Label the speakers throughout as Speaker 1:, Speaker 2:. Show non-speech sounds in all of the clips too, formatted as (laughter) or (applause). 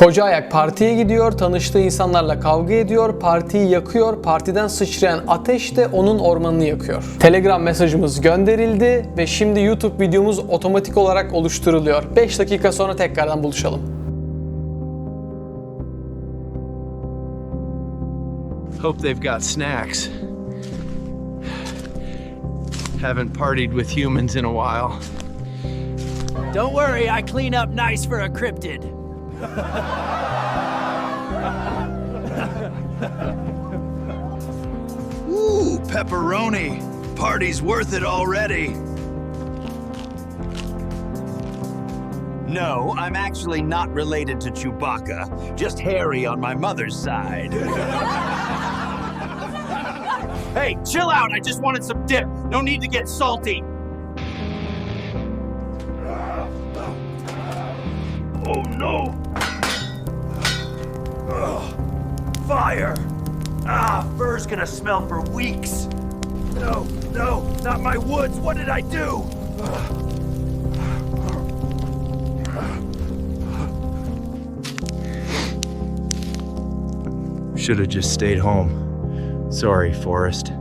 Speaker 1: Koca ayak partiye gidiyor, tanıştığı insanlarla kavga ediyor, partiyi yakıyor, partiden sıçrayan ateş de onun ormanını yakıyor. Telegram mesajımız gönderildi ve şimdi YouTube videomuz otomatik olarak oluşturuluyor. 5 dakika sonra tekrardan buluşalım.
Speaker 2: Hope they've got snacks. Haven't partied with humans in a while.
Speaker 3: Don't worry, I clean up nice for a cryptid. (laughs)
Speaker 4: Ooh, pepperoni. Party's worth it already. No, I'm actually not related to Chewbacca, just hairy on my mother's side. (laughs)
Speaker 3: Hey, chill out. I just wanted some dip. No need to get salty.
Speaker 4: Oh no! Fire! Ah, fur's gonna smell for weeks. No, no, not my woods. What did I do?
Speaker 2: Should have just stayed home. Sorry, Forrest.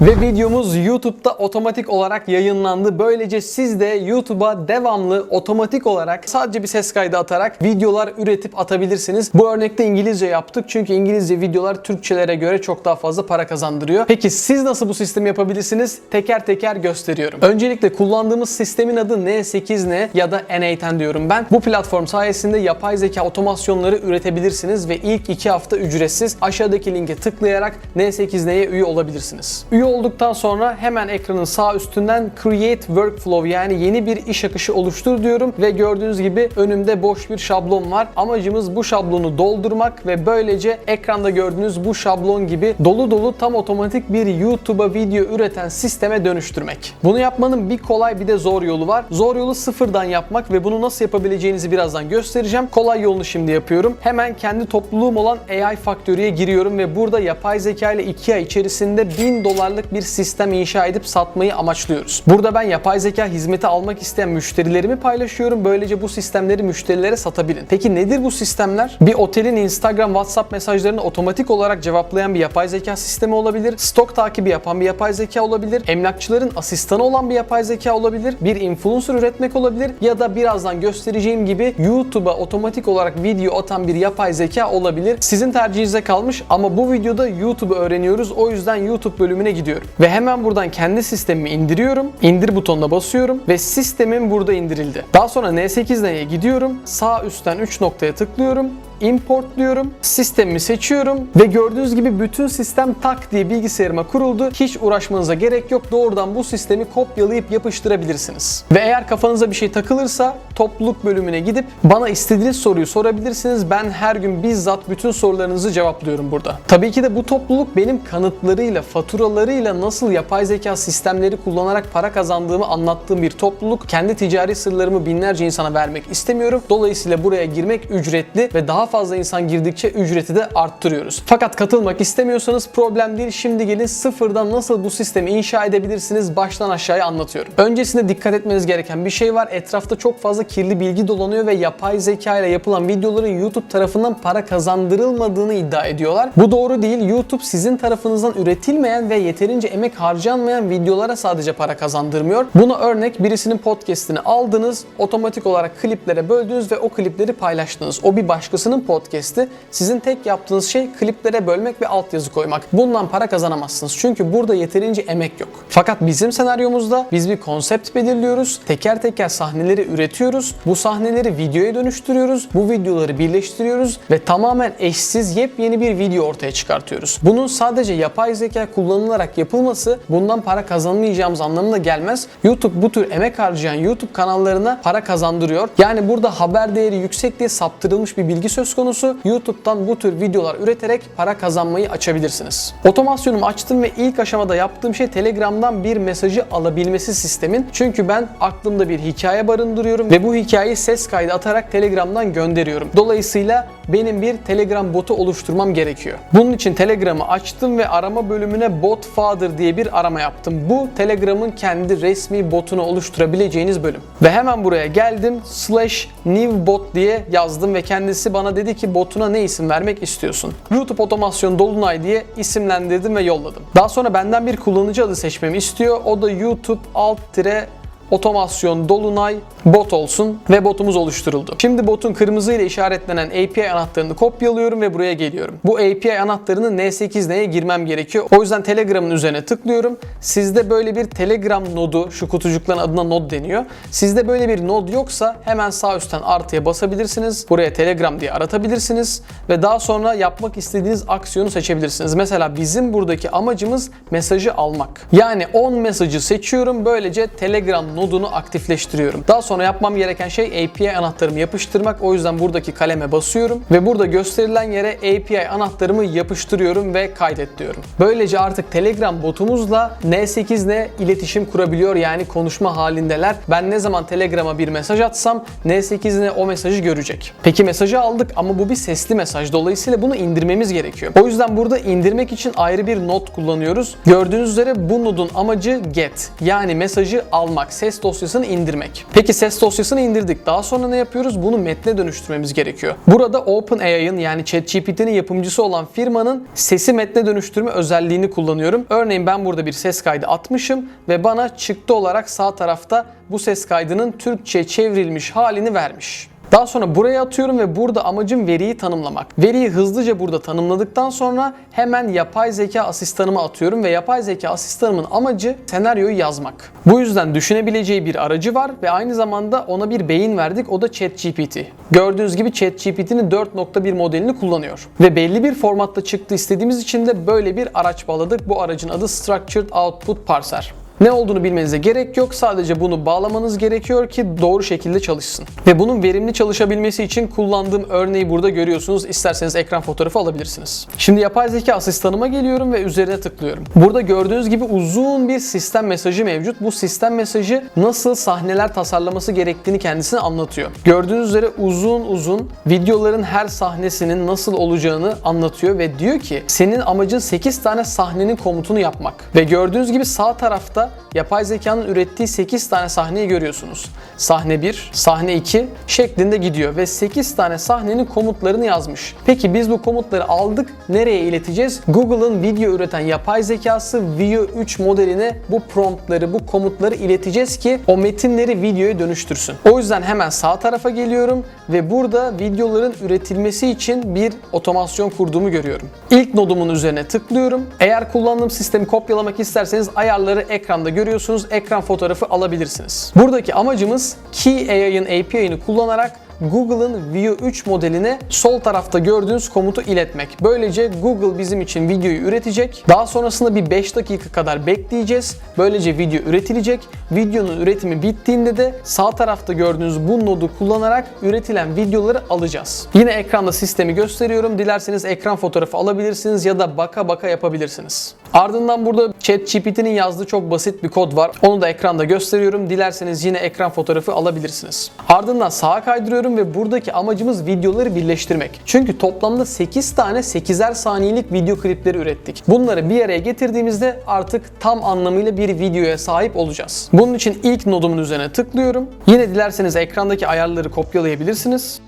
Speaker 1: Ve videomuz YouTube'da otomatik olarak yayınlandı. Böylece siz de YouTube'a devamlı otomatik olarak sadece bir ses kaydı atarak videolar üretip atabilirsiniz. Bu örnekte İngilizce yaptık çünkü İngilizce videolar Türkçelere göre çok daha fazla para kazandırıyor. Peki siz nasıl bu sistemi yapabilirsiniz? Teker teker gösteriyorum. Öncelikle kullandığımız sistemin adı N8N ya da N8N diyorum ben. Bu platform sayesinde yapay zeka otomasyonları üretebilirsiniz ve ilk 2 hafta ücretsiz aşağıdaki linke tıklayarak N8N'ye üye olabilirsiniz. Üye olduktan sonra hemen ekranın sağ üstünden Create Workflow yani yeni bir iş akışı oluştur diyorum ve gördüğünüz gibi önümde boş bir şablon var. Amacımız bu şablonu doldurmak ve böylece ekranda gördüğünüz bu şablon gibi dolu dolu tam otomatik bir YouTube'a video üreten sisteme dönüştürmek. Bunu yapmanın bir kolay bir de zor yolu var. Zor yolu sıfırdan yapmak ve bunu nasıl yapabileceğinizi birazdan göstereceğim. Kolay yolunu şimdi yapıyorum. Hemen kendi topluluğum olan AI Factory'ye giriyorum ve burada yapay zeka ile 2 ay içerisinde 1000 dolarlık bir sistem inşa edip satmayı amaçlıyoruz. Burada ben yapay zeka hizmeti almak isteyen müşterilerimi paylaşıyorum. Böylece bu sistemleri müşterilere satabilin. Peki nedir bu sistemler? Bir otelin Instagram, WhatsApp mesajlarını otomatik olarak cevaplayan bir yapay zeka sistemi olabilir. Stok takibi yapan bir yapay zeka olabilir. Emlakçıların asistanı olan bir yapay zeka olabilir. Bir influencer üretmek olabilir. Ya da birazdan göstereceğim gibi YouTube'a otomatik olarak video atan bir yapay zeka olabilir. Sizin tercihinize kalmış ama bu videoda YouTube'u öğreniyoruz. O yüzden YouTube bölümüne gidiyorum. Ve hemen buradan kendi sistemimi indiriyorum. İndir butonuna basıyorum ve sistemim burada indirildi. Daha sonra N8N'ye gidiyorum. Sağ üstten 3 noktaya tıklıyorum import diyorum. Sistemimi seçiyorum ve gördüğünüz gibi bütün sistem tak diye bilgisayarıma kuruldu. Hiç uğraşmanıza gerek yok. Doğrudan bu sistemi kopyalayıp yapıştırabilirsiniz. Ve eğer kafanıza bir şey takılırsa topluluk bölümüne gidip bana istediğiniz soruyu sorabilirsiniz. Ben her gün bizzat bütün sorularınızı cevaplıyorum burada. Tabii ki de bu topluluk benim kanıtlarıyla, faturalarıyla nasıl yapay zeka sistemleri kullanarak para kazandığımı anlattığım bir topluluk. Kendi ticari sırlarımı binlerce insana vermek istemiyorum. Dolayısıyla buraya girmek ücretli ve daha fazla insan girdikçe ücreti de arttırıyoruz. Fakat katılmak istemiyorsanız problem değil. Şimdi gelin sıfırdan nasıl bu sistemi inşa edebilirsiniz baştan aşağıya anlatıyorum. Öncesinde dikkat etmeniz gereken bir şey var. Etrafta çok fazla kirli bilgi dolanıyor ve yapay zeka ile yapılan videoların YouTube tarafından para kazandırılmadığını iddia ediyorlar. Bu doğru değil. YouTube sizin tarafınızdan üretilmeyen ve yeterince emek harcanmayan videolara sadece para kazandırmıyor. Buna örnek birisinin podcast'ini aldınız, otomatik olarak kliplere böldünüz ve o klipleri paylaştınız. O bir başkasının podcast'i. Sizin tek yaptığınız şey kliplere bölmek ve altyazı koymak. Bundan para kazanamazsınız. Çünkü burada yeterince emek yok. Fakat bizim senaryomuzda biz bir konsept belirliyoruz. Teker teker sahneleri üretiyoruz. Bu sahneleri videoya dönüştürüyoruz. Bu videoları birleştiriyoruz ve tamamen eşsiz yepyeni bir video ortaya çıkartıyoruz. Bunun sadece yapay zeka kullanılarak yapılması bundan para kazanamayacağımız anlamına gelmez. YouTube bu tür emek harcayan YouTube kanallarına para kazandırıyor. Yani burada haber değeri yüksek diye saptırılmış bir bilgi söz konusu. YouTube'dan bu tür videolar üreterek para kazanmayı açabilirsiniz. Otomasyonumu açtım ve ilk aşamada yaptığım şey Telegram'dan bir mesajı alabilmesi sistemin. Çünkü ben aklımda bir hikaye barındırıyorum ve bu hikayeyi ses kaydı atarak Telegram'dan gönderiyorum. Dolayısıyla benim bir Telegram botu oluşturmam gerekiyor. Bunun için Telegram'ı açtım ve arama bölümüne bot Father diye bir arama yaptım. Bu Telegram'ın kendi resmi botunu oluşturabileceğiniz bölüm. Ve hemen buraya geldim. Slash new bot diye yazdım ve kendisi bana dedi ki botuna ne isim vermek istiyorsun? YouTube otomasyon dolunay diye isimlendirdim ve yolladım. Daha sonra benden bir kullanıcı adı seçmemi istiyor. O da YouTube alt tire otomasyon dolunay bot olsun ve botumuz oluşturuldu. Şimdi botun kırmızı ile işaretlenen API anahtarını kopyalıyorum ve buraya geliyorum. Bu API anahtarını N8N'ye girmem gerekiyor. O yüzden Telegram'ın üzerine tıklıyorum. Sizde böyle bir Telegram nodu, şu kutucukların adına nod deniyor. Sizde böyle bir nod yoksa hemen sağ üstten artıya basabilirsiniz. Buraya Telegram diye aratabilirsiniz ve daha sonra yapmak istediğiniz aksiyonu seçebilirsiniz. Mesela bizim buradaki amacımız mesajı almak. Yani 10 mesajı seçiyorum. Böylece Telegram nodunu aktifleştiriyorum. Daha sonra yapmam gereken şey API anahtarımı yapıştırmak. O yüzden buradaki kaleme basıyorum ve burada gösterilen yere API anahtarımı yapıştırıyorum ve kaydet diyorum. Böylece artık Telegram botumuzla N8N iletişim kurabiliyor yani konuşma halindeler. Ben ne zaman Telegram'a bir mesaj atsam N8N o mesajı görecek. Peki mesajı aldık ama bu bir sesli mesaj. Dolayısıyla bunu indirmemiz gerekiyor. O yüzden burada indirmek için ayrı bir not kullanıyoruz. Gördüğünüz üzere bu nodun amacı get yani mesajı almak, ses dosyasını indirmek. Peki ses dosyasını indirdik. Daha sonra ne yapıyoruz? Bunu metne dönüştürmemiz gerekiyor. Burada OpenAI'ın yani ChatGPT'nin yapımcısı olan firmanın sesi metne dönüştürme özelliğini kullanıyorum. Örneğin ben burada bir ses kaydı atmışım ve bana çıktı olarak sağ tarafta bu ses kaydının Türkçe çevrilmiş halini vermiş. Daha sonra buraya atıyorum ve burada amacım veriyi tanımlamak. Veriyi hızlıca burada tanımladıktan sonra hemen yapay zeka asistanıma atıyorum ve yapay zeka asistanımın amacı senaryoyu yazmak. Bu yüzden düşünebileceği bir aracı var ve aynı zamanda ona bir beyin verdik o da ChatGPT. Gördüğünüz gibi ChatGPT'nin 4.1 modelini kullanıyor. Ve belli bir formatta çıktı istediğimiz için de böyle bir araç bağladık. Bu aracın adı Structured Output Parser. Ne olduğunu bilmenize gerek yok. Sadece bunu bağlamanız gerekiyor ki doğru şekilde çalışsın. Ve bunun verimli çalışabilmesi için kullandığım örneği burada görüyorsunuz. İsterseniz ekran fotoğrafı alabilirsiniz. Şimdi yapay zeka asistanıma geliyorum ve üzerine tıklıyorum. Burada gördüğünüz gibi uzun bir sistem mesajı mevcut. Bu sistem mesajı nasıl sahneler tasarlaması gerektiğini kendisine anlatıyor. Gördüğünüz üzere uzun uzun videoların her sahnesinin nasıl olacağını anlatıyor ve diyor ki senin amacın 8 tane sahnenin komutunu yapmak. Ve gördüğünüz gibi sağ tarafta yapay zekanın ürettiği 8 tane sahneyi görüyorsunuz. Sahne 1, sahne 2 şeklinde gidiyor ve 8 tane sahnenin komutlarını yazmış. Peki biz bu komutları aldık, nereye ileteceğiz? Google'ın video üreten yapay zekası Veo 3 modeline bu promptları, bu komutları ileteceğiz ki o metinleri videoya dönüştürsün. O yüzden hemen sağ tarafa geliyorum ve burada videoların üretilmesi için bir otomasyon kurduğumu görüyorum. İlk nodumun üzerine tıklıyorum. Eğer kullandığım sistemi kopyalamak isterseniz ayarları ekranda görüyorsunuz. Ekran fotoğrafı alabilirsiniz. Buradaki amacımız Key AI'ın API'ını kullanarak Google'ın Veo 3 modeline sol tarafta gördüğünüz komutu iletmek. Böylece Google bizim için videoyu üretecek. Daha sonrasında bir 5 dakika kadar bekleyeceğiz. Böylece video üretilecek. Videonun üretimi bittiğinde de sağ tarafta gördüğünüz bu nodu kullanarak üretilen videoları alacağız. Yine ekranda sistemi gösteriyorum. Dilerseniz ekran fotoğrafı alabilirsiniz ya da baka baka yapabilirsiniz. Ardından burada ChatGPT'nin yazdığı çok basit bir kod var. Onu da ekranda gösteriyorum. Dilerseniz yine ekran fotoğrafı alabilirsiniz. Ardından sağa kaydırıyorum ve buradaki amacımız videoları birleştirmek. Çünkü toplamda 8 tane 8'er saniyelik video klipleri ürettik. Bunları bir araya getirdiğimizde artık tam anlamıyla bir videoya sahip olacağız. Bunun için ilk nodumun üzerine tıklıyorum. Yine dilerseniz ekrandaki ayarları kopyalayabilirsiniz.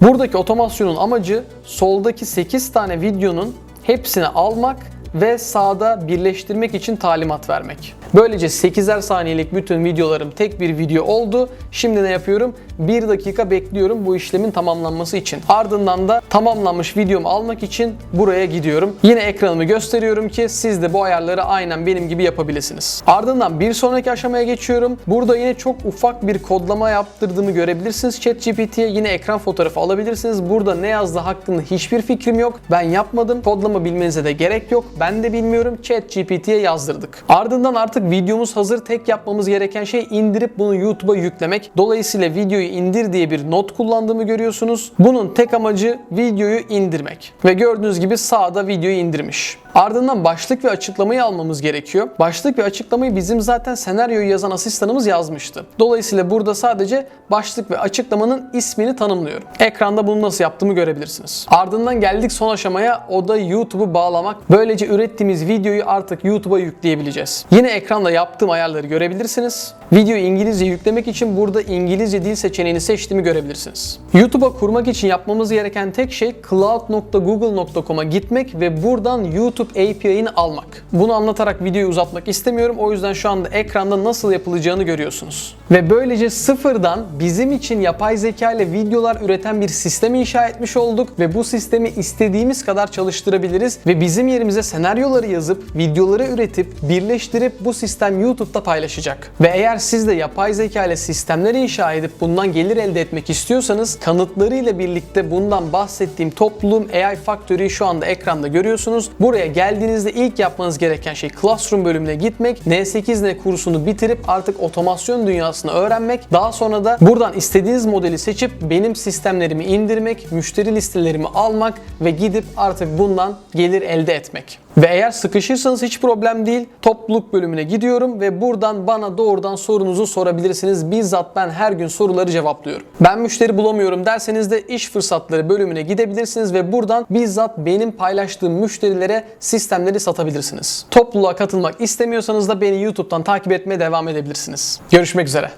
Speaker 1: Buradaki otomasyonun amacı soldaki 8 tane videonun hepsini almak ve sağda birleştirmek için talimat vermek. Böylece 8'er saniyelik bütün videolarım tek bir video oldu. Şimdi ne yapıyorum? 1 dakika bekliyorum bu işlemin tamamlanması için. Ardından da tamamlanmış videomu almak için buraya gidiyorum. Yine ekranımı gösteriyorum ki siz de bu ayarları aynen benim gibi yapabilirsiniz. Ardından bir sonraki aşamaya geçiyorum. Burada yine çok ufak bir kodlama yaptırdığımı görebilirsiniz ChatGPT'ye. Yine ekran fotoğrafı alabilirsiniz. Burada ne yazdığı hakkında hiçbir fikrim yok. Ben yapmadım. Kodlama bilmenize de gerek yok. Ben de bilmiyorum. ChatGPT'ye yazdırdık. Ardından artık videomuz hazır. Tek yapmamız gereken şey indirip bunu YouTube'a yüklemek. Dolayısıyla videoyu indir diye bir not kullandığımı görüyorsunuz. Bunun tek amacı videoyu indirmek. Ve gördüğünüz gibi sağda videoyu indirmiş. Ardından başlık ve açıklamayı almamız gerekiyor. Başlık ve açıklamayı bizim zaten senaryoyu yazan asistanımız yazmıştı. Dolayısıyla burada sadece başlık ve açıklamanın ismini tanımlıyorum. Ekranda bunu nasıl yaptığımı görebilirsiniz. Ardından geldik son aşamaya o da YouTube'u bağlamak. Böylece ürettiğimiz videoyu artık YouTube'a yükleyebileceğiz. Yine ekranda yaptığım ayarları görebilirsiniz. Videoyu İngilizce yüklemek için burada İngilizce dil seçeneğini seçtiğimi görebilirsiniz. YouTube'a kurmak için yapmamız gereken tek şey cloud.google.com'a gitmek ve buradan YouTube API'ini almak. Bunu anlatarak videoyu uzatmak istemiyorum. O yüzden şu anda ekranda nasıl yapılacağını görüyorsunuz. Ve böylece sıfırdan bizim için yapay zeka ile videolar üreten bir sistem inşa etmiş olduk ve bu sistemi istediğimiz kadar çalıştırabiliriz ve bizim yerimize senaryoları yazıp videoları üretip birleştirip bu sistem YouTube'da paylaşacak. Ve eğer siz de yapay zeka ile sistemler inşa edip bundan gelir elde etmek istiyorsanız kanıtlarıyla birlikte bundan bahsettiğim topluluğum AI Factory'yi şu anda ekranda görüyorsunuz. Buraya geldiğinizde ilk yapmanız gereken şey Classroom bölümüne gitmek, N8N kursunu bitirip artık otomasyon dünyasını öğrenmek. Daha sonra da buradan istediğiniz modeli seçip benim sistemlerimi indirmek, müşteri listelerimi almak ve gidip artık bundan gelir elde etmek. Ve eğer sıkışırsanız hiç problem değil. Topluluk bölümüne gidiyorum ve buradan bana doğrudan sorunuzu sorabilirsiniz. Bizzat ben her gün soruları cevaplıyorum. Ben müşteri bulamıyorum derseniz de iş fırsatları bölümüne gidebilirsiniz ve buradan bizzat benim paylaştığım müşterilere sistemleri satabilirsiniz. Topluluğa katılmak istemiyorsanız da beni YouTube'dan takip etmeye devam edebilirsiniz. Görüşmek üzere.